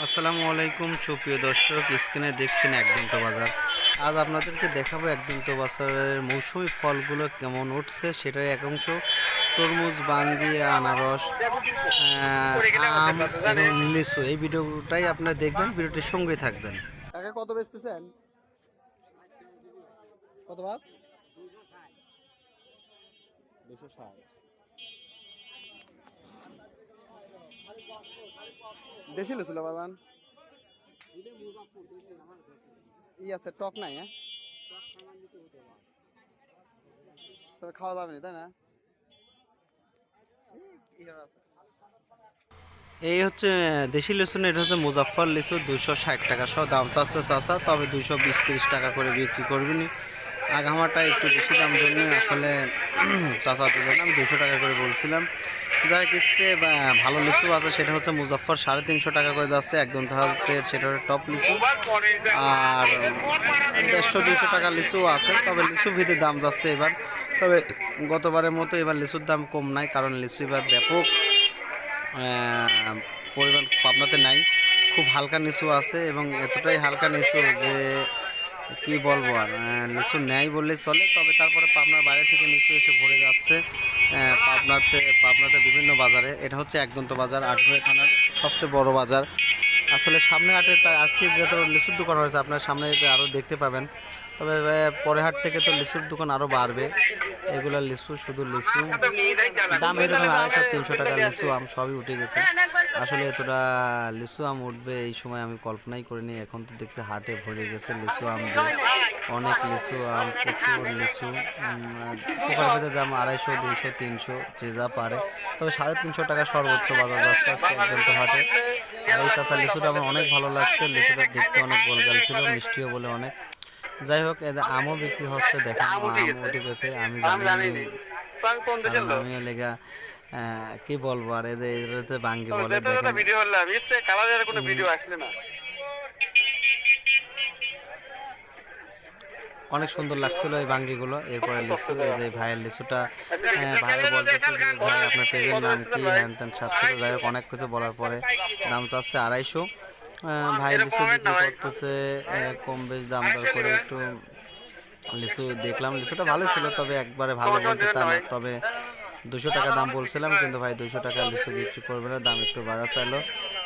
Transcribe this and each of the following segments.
আসসালামু আলাইকুম সুপ্রিয় দর্শক, স্ক্রিনে দেখছেন একদন্ত বাজার। আজ আপনাদেরকে দেখাবো একদন্ত বাজারের মৌসুমি ফলগুলো কেমন উঠছে সেটার এক অংশ। তরমুজ, বাঙ্গি, আনারস আম লিচু, এই ভিডিওটাই আপনারা দেখবেন, ভিডিওটির সঙ্গেই থাকবেন। কাকা, কত বেচতেছেন? কত ভাব দুশো ষাট। দেশি লেছিল বাদান ই আছে টক নাই হ্যাঁ? তবে খাওয়া যাবে না তাই না? এই- হচ্ছে দেশি লিচু না, এটা হচ্ছে মুজাফর লিচু দুশো ষাট টাকা। সহ দাম চাচ্ছে চাচা তবে দুশো বিশ তিরিশ টাকা করে বিক্রি করবেনি আগামাটা একটু বেশি দাম জন্য আসলে চাচা দিলেন আমি দুশো টাকা করে বলছিলাম। যা কিসে ভালো লিচু আছে, সেটা হচ্ছে মুজাফর সাড়ে তিনশো টাকা করে যাচ্ছে, একদম হাতের সেটা টপ লিচু। আর দেড়শো দুশো টাকা লিচু আছে, তবে লিচু ভিত্তির দাম যাচ্ছে এবার। তবে গতবারের মতো এবার লিচুর দাম কম নাই, কারণ লিচু এবার ব্যাপক পরিমাণ পাবনাতে নাই। খুব হালকা নিচু আছে, এবং এতটাই হালকা নিচু যে কি বলব আর লিচু নেয় বললেই চলে, তবে তারপরে পাবনার বাইরে থেকে নিচু এসে ভরে যাচ্ছে পাবনাতে পাবনাতে বিভিন্ন বাজারে। এটা হচ্ছে একদন্ত বাজার আটঘরে থানার সবচেয়ে বড় বাজার। আসলে সামনে হাটে তার আজকে যত লিচুর দোকান হয়েছে, আপনার সামনে আরও দেখতে পাবেন। তবে আহ, পরের হাট থেকে তো লিচুর দোকান আরও বাড়বে। এগুলো লিচু শুধু লিচু। দাম এরকম আড়াইশো তিনশো টাকা লিচু আম সবই উঠে গেছে। আসলে এতটা লিচু আম উঠবে এই সময় আমি কল্পনাই করিনি। এখন তো দেখছি হাটে ভরে গেছে লিচু আম অনেক লিচু আম প্রচুর লিচু। পোকার দাম আড়াইশো দুইশো তিনশো যে যা পারে। তবে সাড়ে তিনশো টাকা সর্বোচ্চ বাজার যাচ্ছে একদম হাটে। আর এই চাষা লিচুটা আমার অনেক ভালো লাগছে। লিচুটা দেখতে অনেক গোলগাল ছিল মিষ্টিও বলে অনেক। যাই হোক এদের আমও বিক্রি হচ্ছে দেখেন আম উঠে গেছে। আমি জানি আমি লেগা কি বলব আর এদের বাঙ্গি বলে ভিডিও হলাম ইচ্ছে কালারের কোনো ভিডিও আসলে না। অনেক সুন্দর লাগছিল এই বাঙ্গিগুলো এরপরে লিচু এই ভাইয়ের লিচুটা আহ, ভাইও বলতেছে ভাই আপনার পেজের নাম কি হ্যান ত্যান সাতশো যাই হোক অনেক কিছু বলার পরে দাম চাচ্ছে আড়াইশো। ভাই লিচু বিক্রি করতেছে কম বেশ দাম দর করে একটু লিচু দেখলাম লিচুটা ভালো ছিল তবে একবারে ভালো বলতে তা না তবে দুশো টাকা দাম বলছিলাম কিন্তু ভাই দুশো টাকা লিচু বিক্রি করবে না দাম একটু বাড়া চাইলো।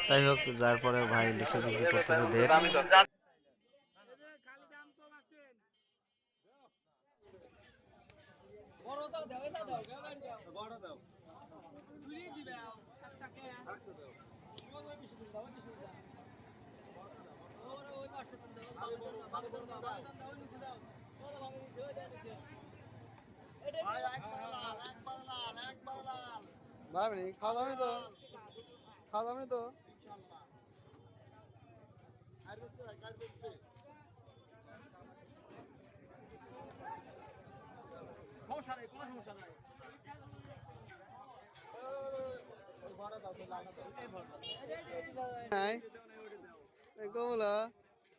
যাই হোক যার পরে ভাই লিচু বিক্রি করতেছে দেড় ভাবনি খাওয়া দাওয়া তো? খাওয়া দাওয়া তো? নাই। এই কমলা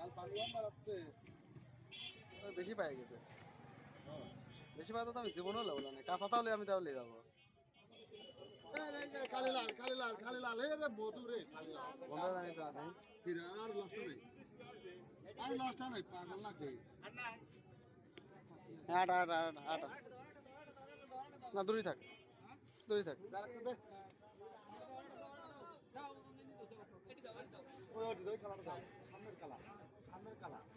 লাল পানি আম বাড়াতে বেশি পাই গেছে। বেশি পাই তো আমি জীবনও লেবো না কাঁচা তাহলে আমি তাহলে যাব। খালিলাল খালিলাল খালিলাল এ রে মধু রে খালিলাল বন্ধা জানি তো আছে ফিরে আর লষ্ট নেই। আর লষ্ট নেই পাগল না কে? আটা আটা আটা আটা না দূরই থাক। দূরই থাক। ওই ওই কালারটা সামনের কালার সামনের কালার